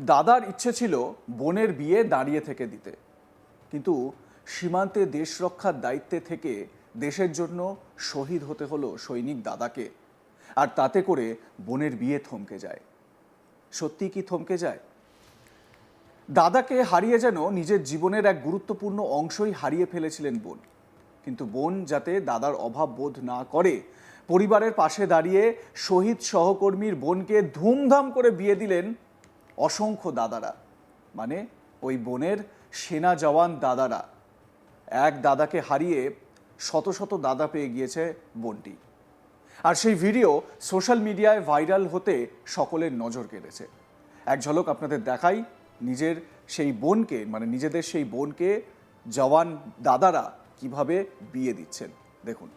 দাদার ইচ্ছে ছিল বোনের বিয়ে দাঁড়িয়ে থেকে দিতে। কিন্তু সীমান্তে দেশ রক্ষার দায়িত্বে থেকে দেশের জন্য শহীদ হতে হলো সৈনিক দাদাকে। আর তাতে করে বোনের বিয়ে থমকে যায়। সত্যি কি থমকে যায়? দাদাকে হারিয়ে যেন নিজের জীবনের এক গুরুত্বপূর্ণ অংশই হারিয়ে ফেলেছিলেন বোন। কিন্তু বোন যাতে দাদার অভাব বোধ না করে, পরিবারের পাশে দাঁড়িয়ে শহীদ সহকর্মীর বোনকে ধুমধাম করে বিয়ে দিলেন অসংখ্য দাদারা মানে ওই বোনের সেনা জওয়ান দাদারা, এক দাদাকে হারিয়ে শত শত দাদা পেয়ে গিয়েছে বোনটি। আর সেই ভিডিও সোশ্যাল মিডিয়ায় ভাইরাল হতে সকলের নজর কেড়েছে। এক ঝলক আপনাদের দেখাই নিজের সেই বোনকে মানে নিজেদের সেই বোনকে জওয়ান দাদারা কীভাবে বিয়ে দিচ্ছেন। দেখুন।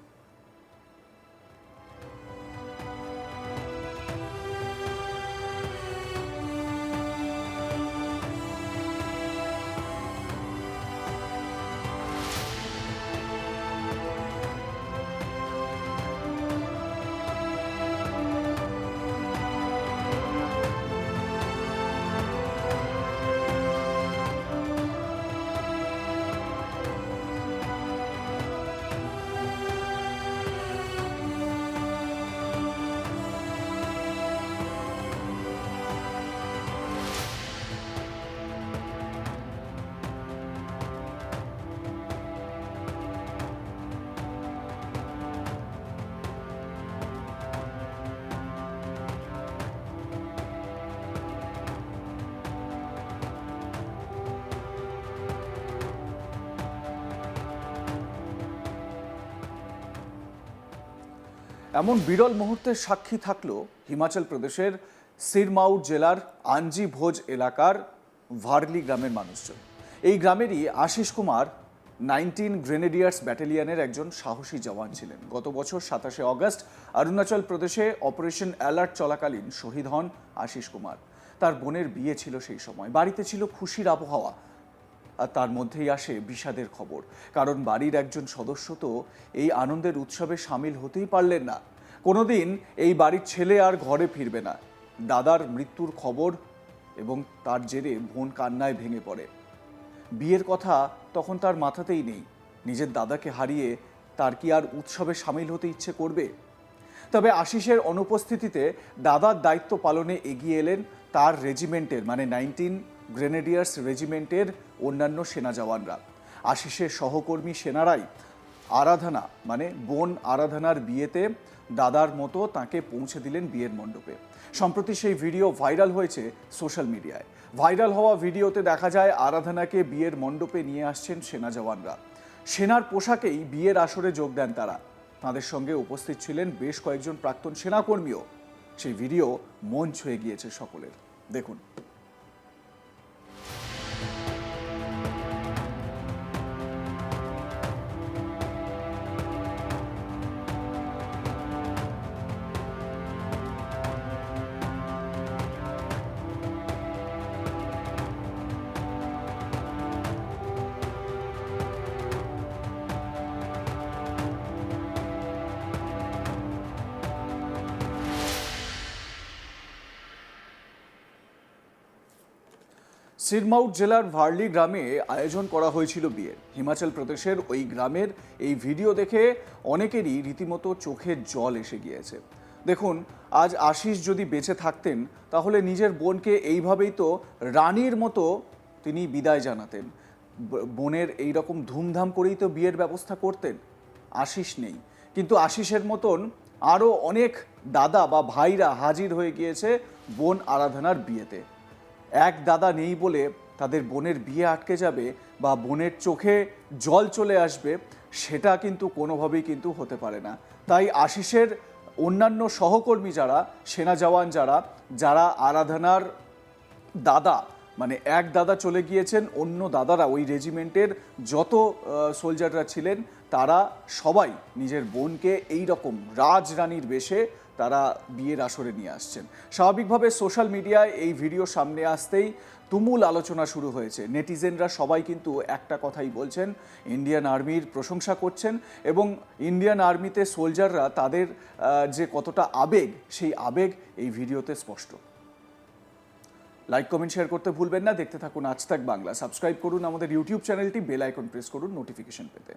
এমন বিরল মুহূর্তের সাক্ষী থাকল হিমাচল প্রদেশের সিরমাউট জেলার আঞ্জি ভোজ এলাকার ভার্লি গ্রামের মানুষজন। এই গ্রামেরই আশিস কুমার নাইনটিন গ্রেনেডিয়ার্স ব্যাটালিয়নের একজন সাহসী জওয়ান ছিলেন। গত বছর সাতাশে অগস্ট অরুণাচল প্রদেশে অপারেশন অ্যালার্ট চলাকালীন শহীদ হন আশিস কুমার। তার বোনের বিয়ে ছিল সেই সময়। বাড়িতে ছিল খুশির আবহাওয়া। তার মধ্যেই আসে বিষাদের খবর। কারণ বাড়ির একজন সদস্য তো এই আনন্দের উৎসবে সামিল হতেই পারলেন না। কোনোদিন এই বাড়ির ছেলে আর ঘরে ফিরবে না। দাদার মৃত্যুর খবর এবং তার জেরে বোন কান্নায় ভেঙে পড়ে। বিয়ের কথা তখন তার মাথাতেই নেই। নিজের দাদাকে হারিয়ে তার কি আর উৎসবে সামিল হতে ইচ্ছে করবে? তবে আশিসের অনুপস্থিতিতে দাদার দায়িত্ব পালনে এগিয়ে এলেন তার রেজিমেন্টের মানে নাইনটিন গ্রেনেডিয়ার্স রেজিমেন্টের অন্যান্য সেনা জওয়ানরা। আশিসের সহকর্মী সেনারাই আরাধনা মানে বোন আরাধনার বিয়েতে দাদার মতো তাকে পৌঁছে দিলেন বিয়ের মণ্ডপে। সম্প্রতি সেই ভিডিও ভাইরাল হয়েছে সোশ্যাল মিডিয়ায়। ভাইরাল হওয়া ভিডিওতে দেখা যায় আরাধনাকে বিয়ের মণ্ডপে নিয়ে আসছেন সেনা জওয়ানরা। সেনার পোশাকেই বিয়ের আসরে যোগ দেন তারা। তাদের সঙ্গে উপস্থিত ছিলেন বেশ কয়েকজন প্রাক্তন সেনাকর্মীও। সেই ভিডিও মন ছুঁয়ে গিয়েছে সকলের। দেখুন। সিরমাউট জেলার ভার্লি গ্রামে আয়োজন করা হয়েছিল বিয়ের। হিমাচল প্রদেশের ওই গ্রামের এই ভিডিও দেখে অনেকেরই রীতিমতো চোখে জল এসে গিয়েছে। দেখুন, আজ আশিস যদি বেঁচে থাকতেন, তাহলে নিজের বোনকে এইভাবেই তো রানীর মতো তিনি বিদায় জানাতেন। বোনের এই রকম ধুমধাম করেই তো বিয়ের ব্যবস্থা করতেন। আশিস নেই। কিন্তু আশিসের মতন আরও অনেক দাদা বা ভাইরা হাজির হয়ে গিয়েছে বোন আরাধনার বিয়েতে। এক দাদা নেই বলে তাদের বোনের বিয়ে আটকে যাবে বা বোনের চোখে জল চলে আসবে, সেটা কিন্তু কোনোভাবেই কিন্তু হতে পারে না। তাই আশিসের অন্যান্য সহকর্মী যারা, সেনা জওয়ান যারা যারা আরাধনার দাদা মানে এক দাদা চলে গিয়েছেন, অন্য দাদারা, ওই রেজিমেন্টের যত সোলজাররা ছিলেন, তারা সবাই নিজের বোনকে এই রকম রাজরানীর বেশে তারা বিয়ের আসরে নিয়ে আসছেন। স্বাভাবিকভাবে সোশ্যাল মিডিয়ায় এই ভিডিও সামনে আসতেই তুমুল আলোচনা শুরু হয়েছে। নেটিজেনরা সবাই কিন্তু একটা কথাই বলছেন, ইন্ডিয়ান আর্মির প্রশংসা করছেন এবং ইন্ডিয়ান আর্মিতে সোলজাররা তাদের যে কতটা আবেগ, সেই আবেগ এই ভিডিওতে স্পষ্ট। লাইক, কমেন্ট, শেয়ার করতে ভুলবেন না। দেখতে থাকুন আজ তাক বাংলা। সাবস্ক্রাইব করুন আমাদের ইউটিউব চ্যানেলটি, বেল আইকন প্রেস করুন নোটিফিকেশন পেতে।